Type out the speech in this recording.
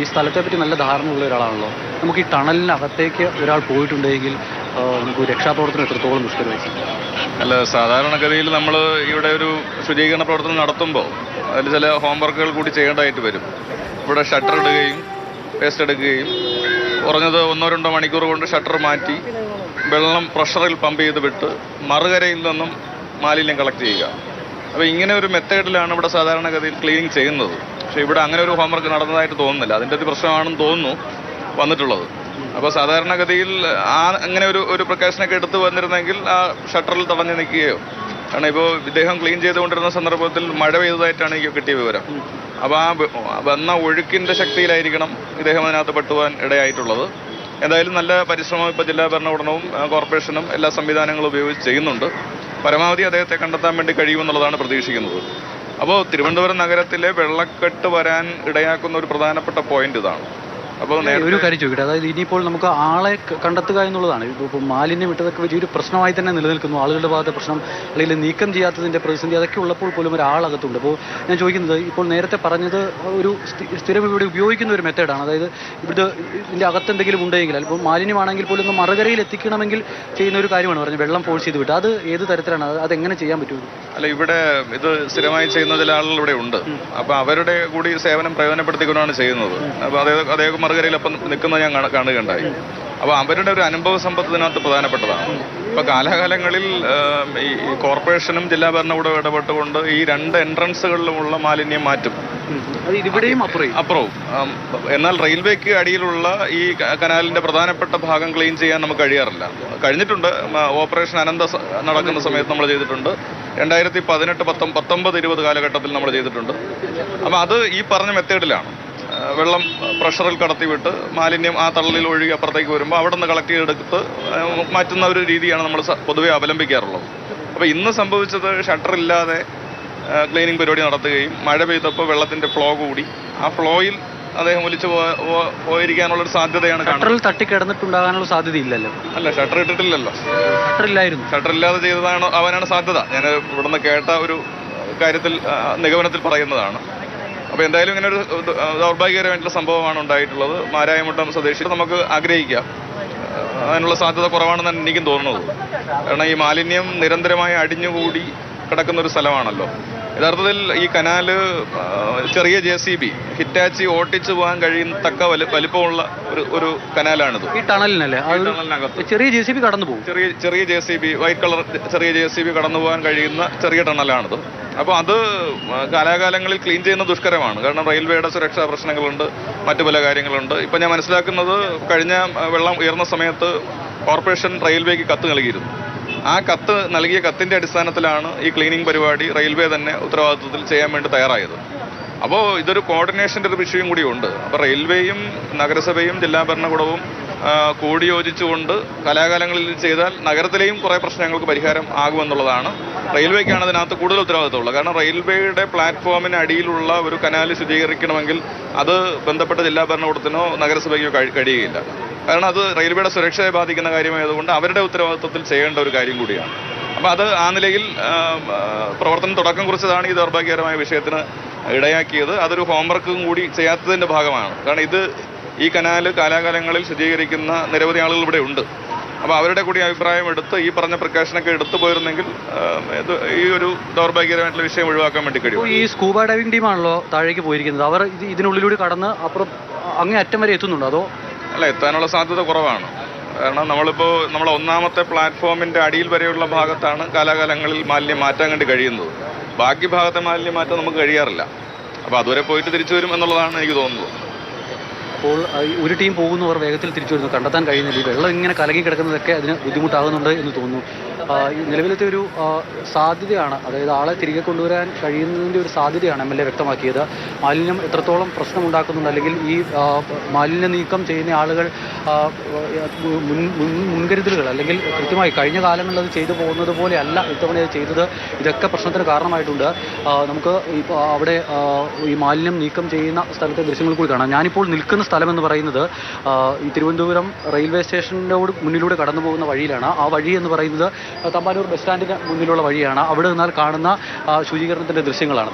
ഈ സ്ഥലത്തെ പറ്റി നല്ല ധാരണയുള്ള ഒരാളാണല്ലോ. നമുക്ക് ഈ ടണലിനകത്തേക്ക് ഒരാൾ പോയിട്ടുണ്ടെങ്കിൽ നമുക്ക് രക്ഷാപ്രവർത്തനം എത്രത്തോളം ദുഷ്കരമായിരിക്കും? അല്ല സാധാരണഗതിയിൽ നമ്മൾ ഇവിടെ ഒരു ശുചീകരണ പ്രവർത്തനം നടത്തുമ്പോൾ അതിൽ ചില ഹോംവർക്കുകൾ കൂടി ചെയ്യേണ്ടതായിട്ട് വരും. ഇവിടെ ഷട്ടർ ഇടുകയും വേസ്റ്റ് എടുക്കുകയും. കുറഞ്ഞത് ഒന്നോ രണ്ടോ മണിക്കൂർ കൊണ്ട് ഷട്ടർ മാറ്റി വെള്ളം പ്രഷറിൽ പമ്പ് ചെയ്ത് വിട്ട് മറുകരയിൽ നിന്നും മാലിന്യം കളക്ട് ചെയ്യുക. അപ്പോൾ ഇങ്ങനെ ഒരു മെത്തേഡിലാണ് ഇവിടെ സാധാരണഗതിയിൽ ക്ലീനിങ് ചെയ്യുന്നത്. പക്ഷേ ഇവിടെ അങ്ങനെ ഒരു ഹോംവർക്ക് നടന്നതായിട്ട് തോന്നുന്നില്ല. അതിന്റെ ഒരു പ്രശ്നമാണെന്ന് തോന്നുന്നു വന്നിട്ടുള്ളത്. അപ്പോൾ സാധാരണഗതിയിൽ ആ അങ്ങനെ ഒരു ഒരു പ്രകാശനൊക്കെ എടുത്ത് വന്നിരുന്നെങ്കിൽ ആ ഷട്ടറിൽ തടഞ്ഞു നിൽക്കുകയോ കാരണം ഇപ്പോൾ ഇദ്ദേഹം ക്ലീൻ ചെയ്തുകൊണ്ടിരുന്ന സന്ദർഭത്തിൽ മഴ പെയ്തതായിട്ടാണ് എനിക്ക് കിട്ടിയ വിവരം. അപ്പോൾ ആ വന്ന ഒഴുക്കിന്റെ ശക്തിയിലായിരിക്കണം ഇദ്ദേഹം അതിനകത്ത് പെട്ടുപോകാൻ ഇടയായിട്ടുള്ളത്. എന്തായാലും നല്ല പരിശ്രമം ഇപ്പോൾ ജില്ലാ ഭരണകൂടവും കോർപ്പറേഷനും എല്ലാ സംവിധാനങ്ങളും ഉപയോഗിച്ച് ചെയ്യുന്നുണ്ട്. പരമാവധി അദ്ദേഹത്തെ കണ്ടെത്താൻ വേണ്ടി കഴിയുമെന്നുള്ളതാണ് പ്രതീക്ഷിക്കുന്നത്. അപ്പോൾ തിരുവനന്തപുരം നഗരത്തിലെ വെള്ളക്കെട്ട് വരാൻ ഇടയാക്കുന്ന ഒരു പ്രധാനപ്പെട്ട പോയിന്റ് ഇതാണ്. അപ്പോൾ ഒരു കാര്യം ചോദിക്കട്ടെ. അതായത് ഇനിയിപ്പോൾ നമുക്ക് ആളെ കണ്ടെത്തുക എന്നുള്ളതാണ്. ഇപ്പോൾ മാലിന്യം ഇട്ടതൊക്കെ വലിയൊരു പ്രശ്നമായി തന്നെ നിലനിൽക്കുന്നു. ആളുകളുടെ ഭാഗത്തെ പ്രശ്നം അല്ലെങ്കിൽ നീക്കം ചെയ്യാത്തതിന്റെ പ്രതിസന്ധി അതൊക്കെ ഉള്ളപ്പോൾ പോലും ഒരാളകത്തുണ്ട് അപ്പോൾ ഞാൻ ചോദിക്കുന്നത് ഇപ്പോൾ നേരത്തെ പറഞ്ഞത് ഒരു സ്ഥിരം ഇവിടെ ഉപയോഗിക്കുന്ന ഒരു മെത്തേഡാണ് അതായത് ഇവിടുത്തെ ഇതിന്റെ അകത്ത് എന്തെങ്കിലും ഉണ്ടെങ്കിൽ അപ്പോൾ മാലിന്യമാണെങ്കിൽ പോലും ഒന്ന് മറുകരയിൽ എത്തിക്കണമെങ്കിൽ ചെയ്യുന്ന ഒരു കാര്യമാണ് പറഞ്ഞത്. വെള്ളം ഫോഴ്സ് ചെയ്ത് വിട്ട്. അത് ഏത് തരത്തിലാണ്? അത് അതെങ്ങനെ ചെയ്യാൻ പറ്റും? അല്ല ഇവിടെ ഇത് സ്ഥിരമായി ചെയ്യുന്ന ചില ആളുകൾ ഇവിടെ ഉണ്ട്. അപ്പൊ അവരുടെ കൂടി സേവനം പ്രയോജനപ്പെടുത്തിക്കൊണ്ടാണ് ചെയ്യുന്നത്. അപ്പൊ അദ്ദേഹം അദ്ദേഹം മറുകരയിൽ അപ്പം നിൽക്കുന്നത് ഞാൻ കാണ- കാണുകയുണ്ടായി. അപ്പൊ അവരുടെ ഒരു അനുഭവ സമ്പത്ത് ഇതിനകത്ത് പ്രധാനപ്പെട്ടതാണ് ഇപ്പൊ കാലാകാലങ്ങളിൽ ഈ കോർപ്പറേഷനും ജില്ലാ ഭരണകൂടവും ഇടപെട്ടുകൊണ്ട് ഈ രണ്ട് എൻട്രൻസുകളിലുമുള്ള മാലിന്യം മാറ്റും. അത് ഇവിടെയും അപ്പുറവും. എന്നാൽ റെയിൽവേക്ക് അടിയിലുള്ള ഈ കനാലിന്റെ പ്രധാനപ്പെട്ട ഭാഗം ക്ലീൻ ചെയ്യാൻ നമുക്ക് കഴിയാറില്ല. കഴിഞ്ഞിട്ടുണ്ട് ഓപ്പറേഷൻ അനന്ത നടക്കുന്ന സമയത്ത് നമ്മൾ ചെയ്തിട്ടുണ്ട്. രണ്ടായിരത്തി പതിനെട്ട് പത്തൊമ്പത് പത്തൊമ്പത് ഇരുപത് കാലഘട്ടത്തിൽ നമ്മൾ ചെയ്തിട്ടുണ്ട്. അപ്പം അത് ഈ പറഞ്ഞ മെത്തേഡിലാണ്. വെള്ളം പ്രഷറിൽ കടത്തിവിട്ട് മാലിന്യം ആ തള്ളിൽ ഒഴുകി അപ്പുറത്തേക്ക് വരുമ്പോൾ അവിടെ നിന്ന് കളക്ട് ചെയ്തെടുത്ത് മാറ്റുന്ന ഒരു രീതിയാണ് നമ്മൾ പൊതുവെ അവലംബിക്കാറുള്ളത്. അപ്പോൾ ഇന്ന് സംഭവിച്ചത് ഷട്ടറില്ലാതെ ക്ലീനിങ് പരിപാടി നടത്തുകയും മഴ പെയ്തപ്പോൾ വെള്ളത്തിന്റെ ഫ്ലോ കൂടി. ആ ഫ്ലോയിൽ അദ്ദേഹം ഒലിച്ചു പോ- ഒരു സാധ്യതയാണ് ഷട്ടറിൽ തട്ടിക്കിടന്നിട്ടുണ്ടാകാനുള്ള സാധ്യതയില്ലല്ലോ. അല്ല ഷട്ടർ ഇട്ടിട്ടില്ലല്ലോ. ഷട്ടറില്ലായിരുന്നു. ഷട്ടർ ഇല്ലാതെ ചെയ്തതാണ് അവനാണ് സാധ്യത. ഞാൻ ഇവിടുന്ന് കേട്ട ഒരു കാര്യത്തിൽ നിഗമനത്തിൽ പറയുന്നതാണ്. അപ്പോൾ എന്തായാലും ഇങ്ങനെ ഒരു ദൗർഭാഗ്യകരമായിട്ടുള്ള സംഭവമാണ് ഉണ്ടായിട്ടുള്ളത്. മാരായമുട്ടം സ്വദേശി നമുക്ക് ആഗ്രഹിക്കാം. അതിനുള്ള സാധ്യത കുറവാണെന്നാണ് എനിക്കും തോന്നുന്നത്. കാരണം ഈ മാലിന്യം നിരന്തരമായി അടിഞ്ഞുകൂടി കിടക്കുന്ന ഒരു സ്ഥലമാണല്ലോ. യഥാർത്ഥത്തിൽ ഈ കനാല് ചെറിയ ജെ സി ബി ഹിറ്റാച്ചി ഓട്ടിച്ചു പോകാൻ കഴിയുന്നതക്ക വലു വലിപ്പമുള്ള ഒരു ഒരു കനാലാണിത്. ഈ ടണലിനല്ലേ? ടണലിനകത്ത്. ചെറിയ ജെ സി ബി കടന്നു പോകും. ചെറിയ ചെറിയ J C B white colour ചെറിയ ജെ സി ബി കടന്നു പോകാൻ കഴിയുന്ന ചെറിയ ടണലാണിത്. അപ്പോൾ അത് കാലാകാലങ്ങളിൽ ക്ലീൻ ചെയ്യുന്ന ദുഷ്കരമാണ്. കാരണം റെയിൽവേയുടെ സുരക്ഷാ പ്രശ്നങ്ങളുണ്ട് മറ്റു പല കാര്യങ്ങളുണ്ട്. ഇപ്പം ഞാൻ മനസ്സിലാക്കുന്നത് കഴിഞ്ഞ വെള്ളം ഉയർന്ന സമയത്ത് കോർപ്പറേഷൻ റെയിൽവേക്ക് കത്ത് നൽകിയിരുന്നു. ആ കത്ത് നൽകിയ കത്തിന്റെ അടിസ്ഥാനത്തിലാണ് ഈ ക്ലീനിങ് പരിപാടി റെയിൽവേ തന്നെ ഉത്തരവാദിത്വത്തിൽ ചെയ്യാൻ വേണ്ടി തയ്യാറായത്. അപ്പോൾ ഇതൊരു കോർഡിനേഷന്റെ ഒരു വിഷയം കൂടിയുണ്ട് അപ്പോൾ റെയിൽവേയും നഗരസഭയും ജില്ലാ ഭരണകൂടവും കൂടി കൂടിയോജിച്ചുകൊണ്ട് കലാകാലങ്ങളിൽ ചെയ്താൽ നഗരത്തിലെയും കുറേ പ്രശ്നങ്ങൾക്ക് പരിഹാരം ആകുമെന്നുള്ളതാണ്. റെയിൽവേക്കാണ് അതിനകത്ത് കൂടുതൽ ഉത്തരവാദിത്തമുള്ളത് കാരണം റെയിൽവേയുടെ പ്ലാറ്റ്ഫോമിന് അടിയിലുള്ള ഒരു കനാൽ ശുചീകരിക്കണമെങ്കിൽ അത് ബന്ധപ്പെട്ട ജില്ലാ ഭരണകൂടത്തിനോ നഗരസഭയ്ക്കോ കഴി- കഴിയുകയില്ല. കാരണം അത് റെയിൽവേയുടെ സുരക്ഷയെ ബാധിക്കുന്ന കാര്യമായതുകൊണ്ട് അവരുടെ ഉത്തരവാദിത്വത്തിൽ ചെയ്യേണ്ട ഒരു കാര്യം കൂടിയാണ്. അപ്പോൾ അത് ആ നിലയിൽ പ്രവർത്തനം തുടക്കം കുറിച്ചതാണ് ഈ ദൗർഭാഗ്യകരമായ വിഷയത്തിന് ഇടയാക്കിയത്. അതൊരു ഹോംവർക്കും കൂടി ചെയ്യാത്തതിന്റെ ഭാഗമാണ്. കാരണം ഇത് ഈ കനാല് കാലാകാലങ്ങളിൽ ശുചീകരിക്കുന്ന നിരവധി ആളുകൾ ഇവിടെ ഉണ്ട്. അപ്പോൾ അവരുടെ കൂടി അഭിപ്രായം എടുത്ത് ഈ പറഞ്ഞ പ്രകാശനൊക്കെ എടുത്തു പോയിരുന്നെങ്കിൽ ഇത് ഈ ഒരു ദൗർഭാഗ്യകരമായിട്ടുള്ള വിഷയം ഒഴിവാക്കാൻ വേണ്ടി കഴിയും. ഈ സ്കൂബ ഡൈവിംഗ് ടീമാണല്ലോ താഴേക്ക് പോയിരിക്കുന്നത്. അവർ ഇത് ഇതിനുള്ളിലൂടെ കടന്ന് അപ്പുറം അങ്ങേ അറ്റം വരെ എത്തുന്നുണ്ടോ? അതോ അല്ല എത്താനുള്ള സാധ്യത കുറവാണ്. കാരണം നമ്മളിപ്പോൾ നമ്മൾ ഒന്നാമത്തെ പ്ലാറ്റ്ഫോമിന്റെ അടിയിൽ വരെയുള്ള ഭാഗത്താണ് കാലാകാലങ്ങളിൽ മാലിന്യം മാറ്റാൻ കണ്ടി കഴിയുന്നത്. ബാക്കി ഭാഗത്തെ മാലിന്യം മാറ്റാൻ നമുക്ക് കഴിയാറില്ല. അപ്പോൾ അതുവരെ പോയിട്ട് തിരിച്ചു വരും എന്നുള്ളതാണ് എനിക്ക് തോന്നുന്നത്. അപ്പോൾ ഒരു ടീം പോകുന്നവർ വേഗത്തിൽ തിരിച്ചു വരുന്നു. കണ്ടെത്താൻ കഴിയുന്നില്ല. ഈ വെള്ളം ഇങ്ങനെ കലങ്ങി കിടക്കുന്നതൊക്കെ അതിന് ബുദ്ധിമുട്ടാകുന്നുണ്ട് എന്ന് തോന്നുന്നു. നിലവിലത്തെ ഒരു സാധ്യതയാണ് അതായത് ആളെ തിരികെ കൊണ്ടുവരാൻ കഴിയുന്നതിന്റെ ഒരു സാധ്യതയാണ് എം എൽ എ വ്യക്തമാക്കിയത്. മാലിന്യം എത്രത്തോളം പ്രശ്നമുണ്ടാക്കുന്നുണ്ട് അല്ലെങ്കിൽ ഈ മാലിന്യ നീക്കം ചെയ്യുന്ന ആളുകൾ മുൻ മുൻ- മുൻകരുതലുകൾ അല്ലെങ്കിൽ കൃത്യമായി കഴിഞ്ഞ കാലങ്ങളിൽ അത് ചെയ്തു പോകുന്നത് പോലെയല്ല ഇത്തവണ അത് ചെയ്തത് ഇതൊക്കെ പ്രശ്നത്തിന് കാരണമായിട്ടുണ്ട്. നമുക്ക് ഇപ്പോൾ അവിടെ ഈ മാലിന്യം നീക്കം ചെയ്യുന്ന സ്ഥലത്തെ ദൃശ്യങ്ങൾ കൂടി കാണാം. ഞാനിപ്പോൾ നിൽക്കുന്ന സ്ഥലം എന്ന് പറയുന്നത് ഈ തിരുവനന്തപുരം റെയിൽവേ സ്റ്റേഷനോട് മുന്നിലൂടെ കടന്നു പോകുന്ന വഴിയിലാണ്. ആ വഴി എന്ന് പറയുന്നത് തമ്പാനൂർ ബസ് സ്റ്റാൻഡിന് മുന്നിലുള്ള വഴിയാണ് അവിടെ നിന്നാൽ കാണുന്ന ശുചീകരണത്തിന്റെ ദൃശ്യങ്ങളാണ്.